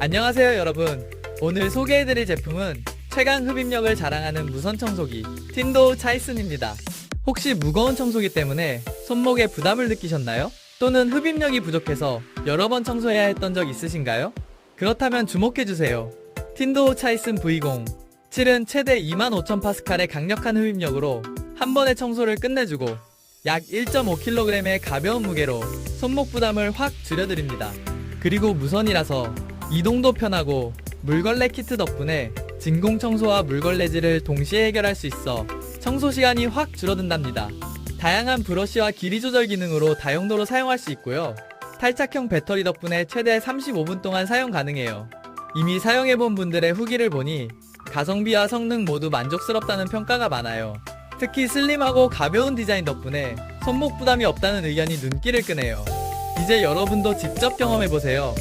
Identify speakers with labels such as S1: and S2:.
S1: 안녕하세요 여러분 오늘 소개해드릴 제품은 최강 흡입력을 자랑하는 무선 청소기 틴도 차이슨입니다 혹시 무거운 청소기 때문에 손목에 부담을 느끼셨나요? 또는 흡입력이 부족해서 여러 번 청소해야 했던 적 있으신가요? 그렇다면 주목해주세요 틴도 차이슨 V0 7은 최대 25,000 파스칼의 강력한 흡입력으로 한 번의 청소를 끝내주고 약 1.5kg의 가벼운 무게로 손목 부담을 확 줄여드립니다. 그리고 무선이라서 이동도 편하고 물걸레 키트 덕분에 진공 청소와 물걸레질을 동시에 해결할 수 있어 청소 시간이 확 줄어든답니다. 다양한 브러쉬와 길이 조절 기능으로 다용도로 사용할 수 있고요. 탈착형 배터리 덕분에 최대 35분 동안 사용 가능해요. 이미 사용해본 분들의 후기를 보니 가성비와 성능 모두 만족스럽다는 평가가 많아요. 특히 슬림하고 가벼운 디자인 덕분에 손목 부담이 없다는 의견이 눈길을 끄네요. 이제 여러분도 직접 경험해보세요.